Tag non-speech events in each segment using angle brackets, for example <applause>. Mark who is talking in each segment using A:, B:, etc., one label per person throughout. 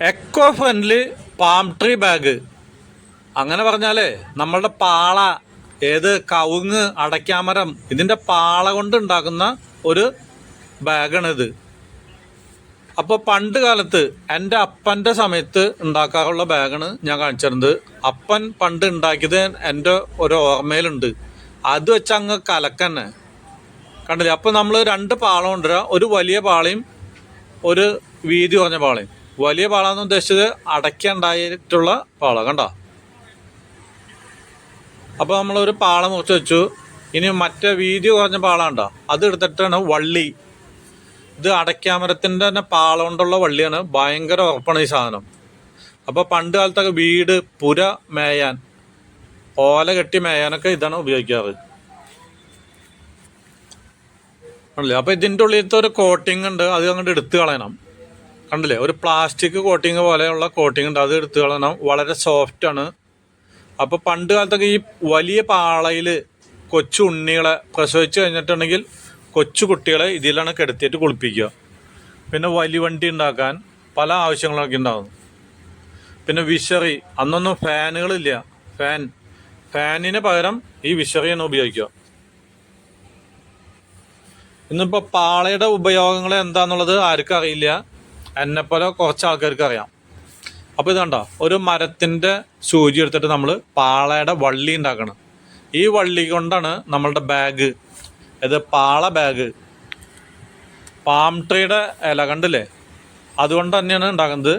A: Eco friendly palm tree bag അങ്ങനെ പറഞ്ഞാലേ നമ്മളുടെ പാള ഏത് കവുങ്ങ് അടയ്ക്കാമരം ഇതിന്റെ പാള കൊണ്ട് ഉണ്ടാക്കുന്ന ഒരു ബാഗാണിത്. അപ്പോൾ പണ്ട് കാലത്ത് എന്റെ അപ്പന്റെ സമയത്ത് ഉണ്ടാക്കാറുള്ള ബാഗാണ് ഞാൻ കാണിച്ചിരുന്നത്. അപ്പൻ പണ്ട് ഉണ്ടാക്കിയത് എന്റെ ഒരു ഓർമ്മയിലുണ്ട്. അത് വെച്ച് അങ്ങ് കലക്കന്നെ. കണ്ടില്ലേ? അപ്പോൾ നമ്മൾ രണ്ട് പാളം കൊണ്ടുവരാം. ഒരു വലിയ പാളയും ഒരു വീതി കുറഞ്ഞ പാളയും. വലിയ പാളാന്ന് ഉദ്ദേശിച്ചത് അടയ്ക്കുണ്ടായിട്ടുള്ള പാള കണ്ടോ? അപ്പോൾ നമ്മളൊരു പാള മുറിച്ച് വെച്ചു. ഇനി മറ്റേ വീതി കുറഞ്ഞ പാള ഉണ്ടോ അത് എടുത്തിട്ടാണ് വള്ളി. ഇത് അടയ്ക്കാമരത്തിന്റെ തന്നെ പാള കൊണ്ടുള്ള വള്ളിയാണ്. ഭയങ്കര ഉറപ്പാണ് ഈ സാധനം. അപ്പോൾ പണ്ട് കാലത്തൊക്കെ വീട് പുര മേയാൻ ഓല കെട്ടി മേയാനൊക്കെ ഇതാണ് ഉപയോഗിക്കാറ്. ആണല്ലേ അപ്പോൾ ഇതിന്റെ ഉള്ളിലത്തെ ഒരു കോട്ടിംഗ് ഉണ്ട്. അത് അങ്ങോട്ട് എടുത്തു കളയണം. കണ്ടില്ലേ? ഒരു പ്ലാസ്റ്റിക് കോട്ടിങ് പോലെയുള്ള കോട്ടിംഗ് ഉണ്ട്. അത് എടുത്തു കളയണം വളരെ സോഫ്റ്റ് ആണ്. അപ്പോൾ പണ്ട് കാലത്തൊക്കെ ഈ വലിയ പാളയിൽ കൊച്ചു ഉണ്ണികളെ പ്രസവിച്ച് കഴിഞ്ഞിട്ടുണ്ടെങ്കിൽ കൊച്ചു കുട്ടികളെ ഇതിലാണ് കിടത്തിയിട്ട് കുളിപ്പിക്കുക. പിന്നെ വലിയ വണ്ടി ഉണ്ടാക്കാൻ പല ആവശ്യങ്ങളൊക്കെ ഉണ്ടാകും പിന്നെ വിഷറി അന്നൊന്നും ഫാനുകളില്ല. ഫാൻ ഫാനിന് പകരം ഈ വിഷറിയാണ് ഉപയോഗിക്കുക. ഇന്നിപ്പോൾ പാളയുടെ ഉപയോഗങ്ങൾ എന്താണെന്നുള്ളത് ആർക്കും അറിയില്ല. എന്നെപ്പോലെ കുറച്ച് ആൾക്കാർക്ക് അറിയാം. അപ്പോൾ കണ്ടോ? ഒരു മരത്തിന്റെ സൂചി എടുത്തിട്ട് നമ്മൾ പാളയുടെ വള്ളി ഉണ്ടാക്കണം. ഈ വള്ളി കൊണ്ടാണ് നമ്മളുടെ ബാഗ് ഇത് പാള ബാഗ് പാം ട്രീയുടെ ഇല കണ്ടില്ലേ? അതുകൊണ്ട് തന്നെയാണ് ഉണ്ടാക്കുന്നത്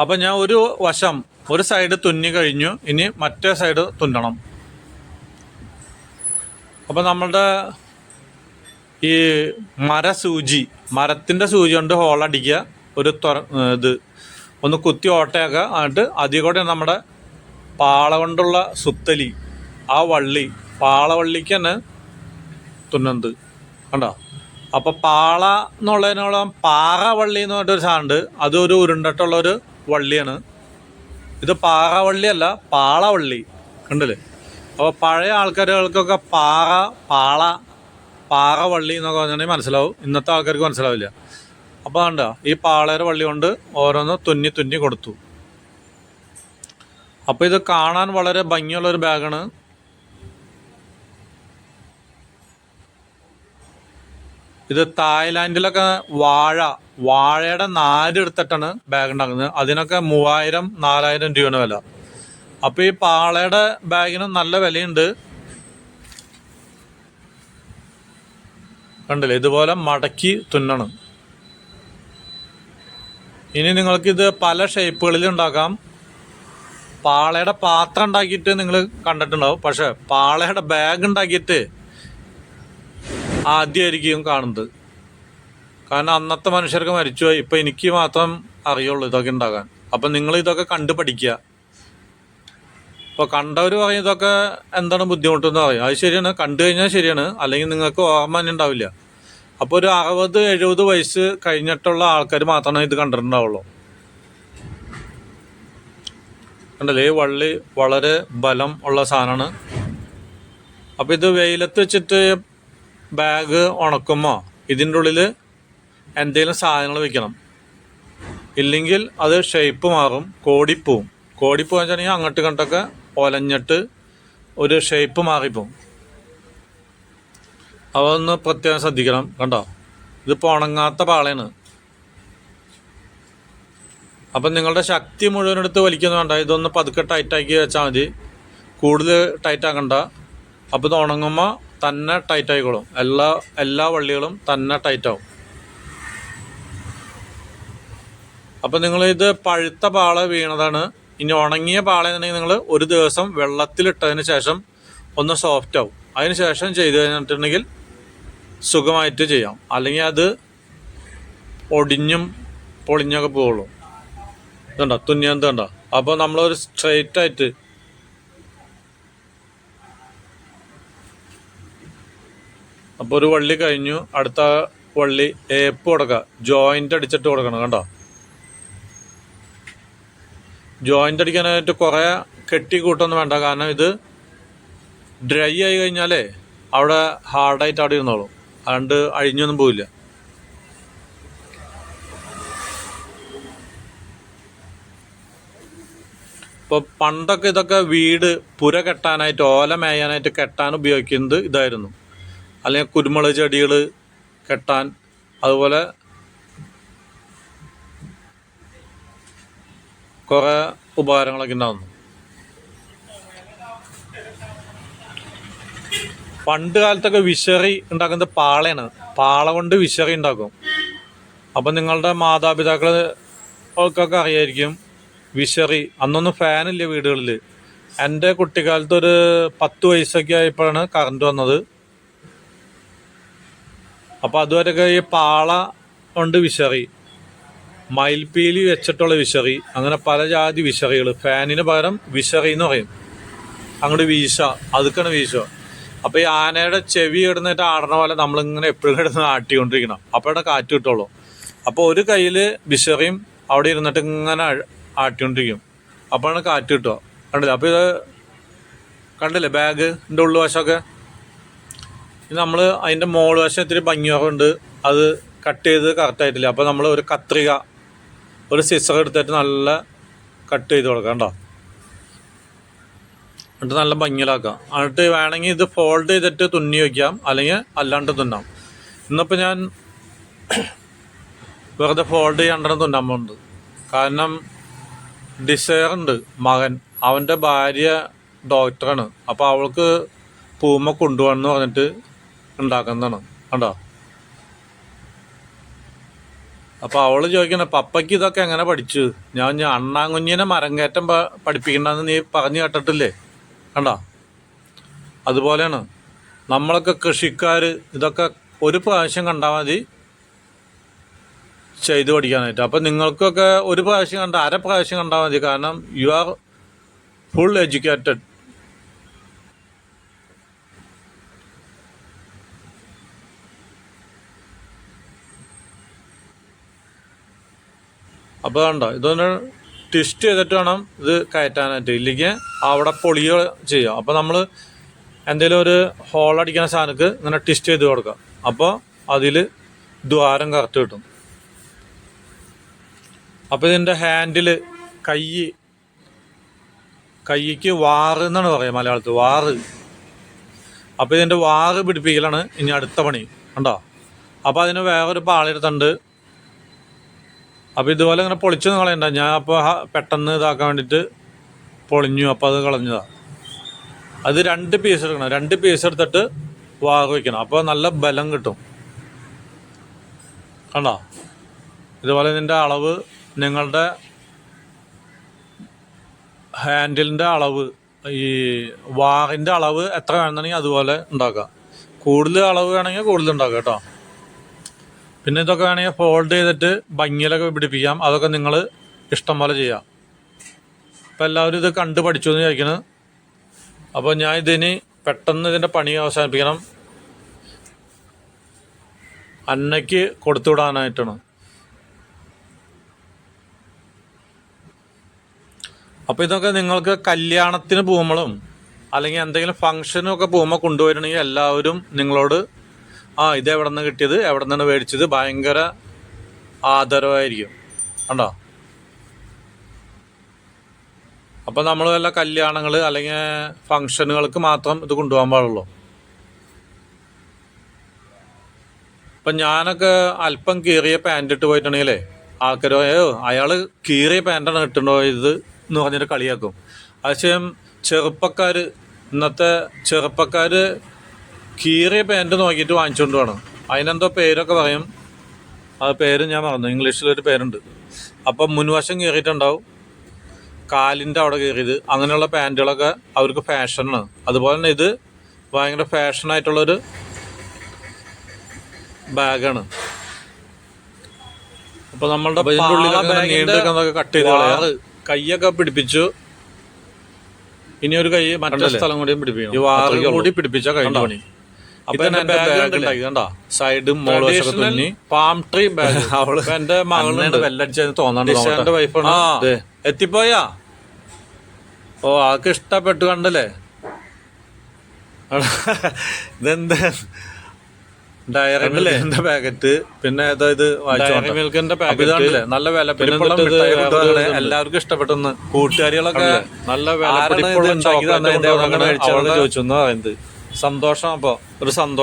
A: അപ്പം ഞാൻ ഒരു വശം ഒരു സൈഡ് തുന്നി കഴിഞ്ഞു. ഇനി മറ്റേ സൈഡ് തുന്നണം. അപ്പം നമ്മളുടെ ഈ മരസൂചി മരത്തിന്റെ സൂചി കൊണ്ട് ഹോളടിക്കുക ഒരു തുറ ഇത് ഒന്ന് കുത്തി ഓട്ടയാക്കുക എന്നിട്ട് അതിൽ കൂടെ നമ്മുടെ പാള കൊണ്ടുള്ള സുത്തലി ആ വള്ളി പാളവള്ളിക്ക് തന്നെ തുന്നുന്നത് കണ്ടോ? അപ്പോൾ പാള എന്നുള്ളതിനോളം പാറ വള്ളി എന്ന് പറഞ്ഞിട്ടൊരു സാധനമുണ്ട്. അതൊരു ഉരുണ്ടിട്ടുള്ളൊരു വള്ളിയാണ്. ഇത് പാറവള്ളിയല്ല പാളവള്ളി കണ്ടല്ലേ? അപ്പോൾ പഴയ ആൾക്കാരുകൾക്കൊക്കെ പാറ പാള പാറ വള്ളി എന്നൊക്കെ പറഞ്ഞിട്ടുണ്ടെങ്കിൽ മനസ്സിലാവും. ഇന്നത്തെ ആൾക്കാർക്ക് മനസ്സിലാവില്ല. അപ്പോൾ കണ്ട ഈ പാളയുടെ വള്ളി കൊണ്ട് ഓരോന്ന് തുന്നി തുന്നി കൊടുത്തു. അപ്പോൾ ഇത് കാണാൻ വളരെ ഭംഗിയുള്ള ഒരു ബാഗാണ്. ഇത് തായ്ലാൻഡിലൊക്കെ വാഴ വാഴയുടെ നാര് എടുത്തിട്ടാണ് ബാഗ് ഉണ്ടാക്കുന്നത്. അതിനൊക്കെ മൂവായിരം നാലായിരം രൂപയാണ് വില. അപ്പോൾ ഈ പാളയുടെ ബാഗിന് നല്ല വിലയുണ്ട്. കണ്ടില്ലേ? ഇതുപോലെ മടക്കി തുന്നണം. ഇനി നിങ്ങൾക്കിത് പല ഷേപ്പുകളിൽ ഉണ്ടാക്കാം. പാളയുടെ പാത്രം ഉണ്ടാക്കിയിട്ട് നിങ്ങൾ കണ്ടിട്ടുണ്ടാവും. പക്ഷെ പാളയുടെ ബാഗ് ഉണ്ടാക്കിയിട്ട് ആദ്യമായിരിക്കും കാണുന്നത്. കാരണം അന്നത്തെ മനുഷ്യർക്ക് മരിച്ചുപോയി. ഇപ്പം എനിക്ക് മാത്രം അറിയുള്ളൂ ഇതൊക്കെ ഉണ്ടാക്കാൻ അപ്പം നിങ്ങൾ ഇതൊക്കെ കണ്ടു പഠിക്കുക ഇപ്പോൾ കണ്ടവർ പറയും ഇതൊക്കെ എന്താണ് ബുദ്ധിമുട്ടെന്ന് പറയും. അത് ശരിയാണ്. കണ്ടു കഴിഞ്ഞാൽ ശരിയാണ്. അല്ലെങ്കിൽ നിങ്ങൾക്ക് ഓർമ്മ തന്നെ ഉണ്ടാവില്ല. അപ്പോൾ ഒരു അറുപത് എഴുപത് വയസ്സ് കഴിഞ്ഞിട്ടുള്ള ആൾക്കാർ മാത്രമേ ഇത് കണ്ടിട്ടുണ്ടാവുള്ളൂ. കണ്ടല്ലേ? ഈ വള്ളി വളരെ ബലം ഉള്ള സാധനമാണ്. അപ്പോൾ ഇത് വെയിലത്ത് വെച്ചിട്ട് ബാഗ് ഉണക്കുമ്പോൾ ഇതിന്റെ ഉള്ളിൽ എന്തെങ്കിലും സാധനങ്ങൾ വെക്കണം. ഇല്ലെങ്കിൽ അത് ഷേപ്പ് മാറും കോടിപ്പോവും. കോടിപ്പോകാൻ വെച്ചിട്ടുണ്ടെങ്കിൽ അങ്ങോട്ട് ഇങ്ങോട്ടൊക്കെ ഒലഞ്ഞിട്ട് ഒരു ഷേപ്പ് മാറിപ്പോവും. അതൊന്ന് പ്രത്യേകം ശ്രദ്ധിക്കണം കണ്ടോ? ഇതിപ്പോൾ ഉണങ്ങാത്ത പാളയാണ്. അപ്പം നിങ്ങളുടെ ശക്തി മുഴുവൻ എടുത്ത് വലിക്കുന്നു വേണ്ട ഇതൊന്ന് പതുക്കെ ടൈറ്റാക്കി വെച്ചാൽ മതി. കൂടുതൽ ടൈറ്റ് ആക്കണ്ട. അപ്പോൾ ഇത് ഉണങ്ങുമ്പോൾ തന്നെ ടൈറ്റ് ആയിക്കോളും. എല്ലാ എല്ലാ വള്ളികളും തന്നെ ടൈറ്റാവും അപ്പം നിങ്ങളിത് പഴുത്ത പാള വീണതാണ്. ഇനി ഉണങ്ങിയ പാളയെന്നുണ്ടെങ്കിൽ നിങ്ങൾ ഒരു ദിവസം വെള്ളത്തിലിട്ടതിന് ശേഷം ഒന്ന് സോഫ്റ്റ് ആവും. അതിന് ശേഷം ചെയ്തു കഴിഞ്ഞിട്ടുണ്ടെങ്കിൽ സുഖമായിട്ട് ചെയ്യാം. അല്ലെങ്കിൽ അത് ഒടിഞ്ഞും പൊളിഞ്ഞൊക്കെ പോവുള്ളൂ ഇതുണ്ടോ? തുന്നിയത് കണ്ടോ? അപ്പോൾ നമ്മളൊരു സ്ട്രെയിറ്റ് ആയിട്ട് അപ്പോൾ ഒരു വള്ളി കഴിഞ്ഞു. അടുത്ത വള്ളി ഏപ്പ് കൊടുക്കുക. ജോയിന്റ് അടിച്ചിട്ട് കൊടുക്കണം. കണ്ടോ? ജോയിന്റ് അടിക്കാനായിട്ട് കുറേ കെട്ടി കൂട്ടൊന്നും വേണ്ട. കാരണം ഇത് ഡ്രൈ ആയി കഴിഞ്ഞാലേ അവിടെ ഹാർഡായിട്ട് അവിടെ ഇരുന്നോളും. അതുകൊണ്ട് അഴിഞ്ഞൊന്നും പോവില്ല. ഇപ്പോൾ പണ്ടൊക്കെ ഇതൊക്കെ വീട് പുര കെട്ടാനായിട്ട് ഓല മേയാനായിട്ട് കെട്ടാൻ ഉപയോഗിക്കുന്നത് ഇതായിരുന്നു. അല്ലെങ്കിൽ കുരുമുളക് ചെടികൾ കെട്ടാൻ അതുപോലെ കുറേ ഉപകാരങ്ങളൊക്കെ ഉണ്ടാകുന്നു പണ്ട് കാലത്തൊക്കെ വിശറി ഉണ്ടാക്കുന്നത് പാളയാണ്. പാള കൊണ്ട് വിശറി ഉണ്ടാക്കും. അപ്പം നിങ്ങളുടെ മാതാപിതാക്കൾ ഒക്കെ അറിയായിരിക്കും വിശറി. അന്നൊന്നും ഫാനില്ല വീടുകളിൽ എന്റെ കുട്ടിക്കാലത്ത് ഒരു പത്ത് വയസ്സൊക്കെ ആയപ്പോഴാണ് കറണ്ട് വന്നത്. അപ്പോൾ അതുവരെയൊക്കെ ഈ പാള കൊണ്ട് വിശറി. മയിൽപ്പീലി വെച്ചിട്ടുള്ള വിശറി അങ്ങനെ പല ജാതി വിശറികൾ ഫാനിന് പകരം വിശറി എന്ന് പറയും. അങ്ങോട്ട് വീശ അതുക്കാണ് വീശ അപ്പോൾ ഈ ആനയുടെ ചെവി ഇടുന്നിട്ട് ആടണ പോലെ നമ്മളിങ്ങനെ എപ്പോഴും കിടന്ന് ആട്ടിക്കൊണ്ടിരിക്കണം. അപ്പോഴാണ് കാറ്റ് കിട്ടുള്ളൂ. അപ്പോൾ ഒരു കയ്യിൽ വിശറിയും അവിടെ ഇരുന്നിട്ട് ഇങ്ങനെ ആട്ടിക്കൊണ്ടിരിക്കും. അപ്പോഴാണ് കാറ്റ് കിട്ടുക. കണ്ടില്ലേ? അപ്പോൾ ഇത് കണ്ടില്ലേ? ബാഗിന്റെ ഉള്ളുവശമൊക്കെ നമ്മൾ അതിന്റെ മോൾ വശം ഇത്തിരി ഭംഗിയൊക്കെ ഉണ്ട് അത് കട്ട് ചെയ്ത് കറക്റ്റായിട്ടില്ല അപ്പോൾ നമ്മൾ ഒരു കത്രിക ഒരു സിസൊക്കെ എടുത്തിട്ട് നല്ല കട്ട് ചെയ്ത് കൊടുക്കാം കേട്ടോ. എന്നിട്ട് നല്ല ഭംഗിയിലാക്കാം. എന്നിട്ട് വേണമെങ്കിൽ ഇത് ഫോൾഡ് ചെയ്തിട്ട് തുന്നി വയ്ക്കാം അല്ലെങ്കിൽ അല്ലാണ്ട് തുന്നാം. ഇന്നിപ്പോൾ ഞാൻ <coughs> വെറുതെ ഫോൾഡ് ചെയ്യാണ്ടെന്ന് തുന്നാൻ പോകുന്നത് കാരണം ഡിസയർ ഉണ്ട്. മകൻ അവന്റെ ഭാര്യ ഡോക്ടറാണ് അപ്പോൾ അവൾക്ക് പൂമ കൊണ്ടുപോകണമെന്ന് പറഞ്ഞിട്ട് ഉണ്ടാക്കുന്നതാണ്. കണ്ടോ? അപ്പോൾ അവൾ ചോദിക്കണ പപ്പയ്ക്ക് ഇതൊക്കെ എങ്ങനെ പഠിച്ചു? ഞാൻ ഞാൻ അണ്ണാങ്കുഞ്ഞിനെ മരം കയറ്റം പഠിപ്പിക്കണ്ടെന്ന് നീ പറഞ്ഞു കേട്ടിട്ടില്ലേ? കണ്ടോ? അതുപോലെയാണ്. നമ്മളൊക്കെ കൃഷിക്കാർ ഇതൊക്കെ ഒരു പ്രാവശ്യം കണ്ടാൽ മതി. ചെയ്തു പഠിക്കാനായിട്ട്. അപ്പം നിങ്ങൾക്കൊക്കെ ഒരു പ്രാവശ്യം കണ്ട അര പ്രാവശ്യം കണ്ടാൽ മതി. കാരണം യു ആർ ഫുൾ എഡ്യൂക്കേറ്റഡ്. അപ്പോൾ കണ്ടോ ഇതൊന്ന് ട്വിസ്റ്റ് ചെയ്തിട്ട് വേണം ഇത് കയറ്റാനായിട്ട്. ഇല്ലെങ്കിൽ അവിടെ പൊളിയോ ചെയ്യാം. അപ്പോൾ നമ്മൾ എന്തെങ്കിലും ഒരു ഹോൾ അടിക്കുന്ന സാധനക്ക് ഇങ്ങനെ ട്വിസ്റ്റ് ചെയ്ത് കൊടുക്കാം. അപ്പോൾ അതിൽ ദ്വാരം കറക്റ്റ് കിട്ടും. അപ്പോൾ ഇതിന്റെ ഹാൻഡിൽ കൈ കൈക്ക് വാറ് എന്നാണ് പറയുക മലയാളത്തിൽ വാറ്. അപ്പോൾ ഇതിന്റെ വാറ് പിടിപ്പിക്കലാണ് ഇനി അടുത്ത പണി. ഉണ്ടോ അപ്പോൾ അതിന് വേറൊരു പാളെടുത്തുണ്ട് അപ്പോൾ ഇതുപോലെ ഇങ്ങനെ പൊളിച്ചു കളയണ്ട. ഞാൻ അപ്പോൾ പെട്ടെന്ന് ഇതാക്കാൻ വേണ്ടിയിട്ട് പൊളിഞ്ഞു. അപ്പോൾ അത് കളഞ്ഞതാണ് അത് രണ്ട് പീസ് എടുക്കണം. രണ്ട് പീസ് എടുത്തിട്ട് വാറ് വയ്ക്കണം അപ്പോൾ നല്ല ബലം കിട്ടും. കണ്ടോ? ഇതുപോലെ ഇതിന്റെ അളവ് നിങ്ങളുടെ ഹാൻഡിലിന്റെ അളവ് ഈ വാഹിന്റെ അളവ് എത്ര വേണമെന്നുണ്ടെങ്കിൽ അതുപോലെ ഉണ്ടാക്കാം. കൂടുതൽ അളവ് വേണമെങ്കിൽ കൂടുതൽ ഉണ്ടാക്കാം കേട്ടോ. പിന്നെ ഇതൊക്കെ വേണമെങ്കിൽ ഫോൾഡ് ചെയ്തിട്ട് ഭംഗിയിലൊക്കെ പിടിപ്പിക്കാം. അതൊക്കെ നിങ്ങൾ ഇഷ്ടം പോലെ ചെയ്യാം. അപ്പം എല്ലാവരും ഇത് കണ്ട് പഠിച്ചു എന്ന് ചോദിക്കുന്നത് അപ്പോൾ ഞാൻ ഇതിന് പെട്ടെന്ന് ഇതിന്റെ പണി അവസാനിപ്പിക്കണം. അന്നയ്ക്ക് കൊടുത്തു വിടാനായിട്ടാണ്. അപ്പോൾ ഇതൊക്കെ നിങ്ങൾക്ക് കല്യാണത്തിന് പോകുമ്പോഴും അല്ലെങ്കിൽ എന്തെങ്കിലും ഫംഗ്ഷനും ഒക്കെ പോകുമ്പോൾ കൊണ്ടുവരണമെങ്കിൽ എല്ലാവരും നിങ്ങളോട് ആ ഇത് എവിടെ നിന്ന് കിട്ടിയത്? എവിടെ നിന്നാണ് മേടിച്ചത്? ഭയങ്കര ആദരവായിരിക്കും. കണ്ടോ? അപ്പോൾ നമ്മൾ വല്ല കല്യാണങ്ങൾ അല്ലെങ്കിൽ ഫങ്ഷനുകൾക്ക് മാത്രം ഇത് കൊണ്ടുപോകാൻ പാടുള്ളൂ. ഇപ്പം ഞാനൊക്കെ അല്പം കീറിയ പാന്റ് ഇട്ട് പോയിട്ടുണ്ടെങ്കിലേ ആൾക്കാർ അയാൾ കീറിയ പാന്റാണ് ഇട്ടുണ്ടോ ഇത്? എന്ന് പറഞ്ഞിട്ട് കളിയാക്കും. അതേസമയം ചെറുപ്പക്കാർ ഇന്നത്തെ ചെറുപ്പക്കാർ കീറിയ പാന്റ് നോക്കിയിട്ട് വാങ്ങിച്ചുകൊണ്ട് വേണം. അതിനെന്തോ പേരൊക്കെ പറയും. ആ പേര് ഞാൻ മറന്നു. ഇംഗ്ലീഷിലൊരു പേരുണ്ട്. അപ്പം മുൻവശം കീറിയിട്ടുണ്ടാവും. കാലിന്റെ അവിടെ കയറിയത് അങ്ങനെയുള്ള പാന്റുകളൊക്കെ അവർക്ക് ഫാഷനാണ് അതുപോലെ തന്നെ ഇത് ഭയങ്കര ഫാഷനായിട്ടുള്ളൊരു ബാഗാണ് അപ്പം നമ്മളുടെ കട്ട് ചെയ്ത് കളയാറ് കൈയൊക്കെ പിടിപ്പിച്ചു. ഇനി ഒരു കൈ മറ്റൊരു സ്ഥലം കൂടിയും പിടിപ്പിക്കണം. ഈ വാറ് കൂടി പിടിപ്പിച്ചാൽ കഴിഞ്ഞ പണി. സൈഡും മോളും പാം ട്രീ ബാഗ് അവൾ എന്റെ മകളുണ്ട്. വെല്ലടിച്ചെന്ന് തോന്നാണ്ട് വൈഫാണ് എത്തിപ്പോയാ? ഓ ആൾക്ക് ഇഷ്ടപ്പെട്ടു കണ്ടല്ലേ? ഇതെന്താ? ഡയറി മിൽക്കിന്റെ പാക്കറ്റ് പിന്നെ ഇത്
B: ഡയറി മിൽക്കിന്റെ പാക്കറ്റ്
A: നല്ല വില. എല്ലാവർക്കും ഇഷ്ടപ്പെട്ടെന്ന്. കൂട്ടുകാരികളൊക്കെ
B: നല്ല വില
A: ചോദിച്ചു പറയുന്നത് സന്തോഷം. അപ്പോൾ ഒരു സന്തോഷം.